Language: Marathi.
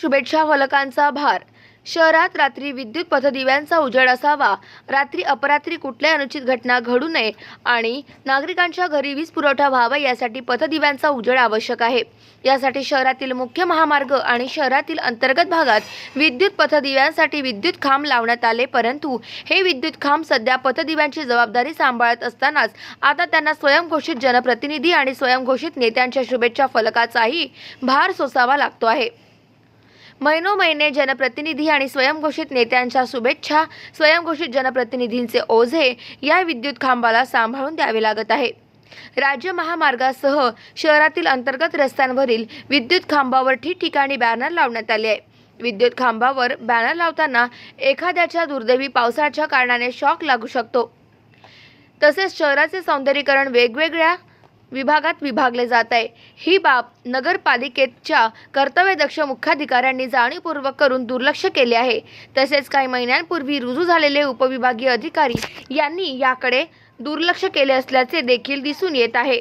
शुभेच्छा फलकांचा भार शहरात रात्री विद्युत पथदिव्यांचा उजेड असावा. रात्री अपरात्री कुठल्याही अनुचित घटना घडू नये आणि नागरिकांच्या घरी वीज पुरवठा व्हावा यासाठी पथदिव्यांचा उजेड आवश्यक आहे. यासाठी शहरातील मुख्य महामार्ग आणि शहरातील अंतर्गत भागात विद्युत पथदिव्यांसाठी विद्युत खांब लावण्यात आले परंतु हे विद्युत खांब सध्या पथदिव्यांची जबाबदारी सांभाळत असतानाच आता त्यांना स्वयंघोषित जनप्रतिनिधी आणि स्वयंघोषित नेत्यांच्या शुभेच्छा फलकाचाही भार सोसावा लागतो आहे. महिनोमहिने जनप्रतिनिधी आणि स्वयंघोषित नेत्यांच्या शुभेच्छा. स्वयंघोषित जनप्रतिनिधींचे ओझे या विद्युत खांबाला सांभाळून द्यावे लागत आहे राज्य महामार्गासह शहरातील अंतर्गत रस्त्यांवरील विद्युत खांबावर ठिकठिकाणी बॅनर लावण्यात आले आहे विद्युत खांबावर बॅनर लावताना एखाद्याच्या दुर्दैवी पावसाच्या कारणाने शॉक लागू शकतो. तसेच शहराचे सौंदर्यीकरण वेगवेगळ्या विभागात विभागले जात आहे. ही बाब नगरपालिकेच्या कर्तव्यदक्ष मुख्याधिकाऱ्यांनी जाणीवपूर्वक करून दुर्लक्ष केले आहे. तसेच काही महिन्यांपूर्वी रुजू झालेले उपविभागीय अधिकारी यांनी याकडे दुर्लक्ष केले असल्याचे देखील दिसून येत आहे.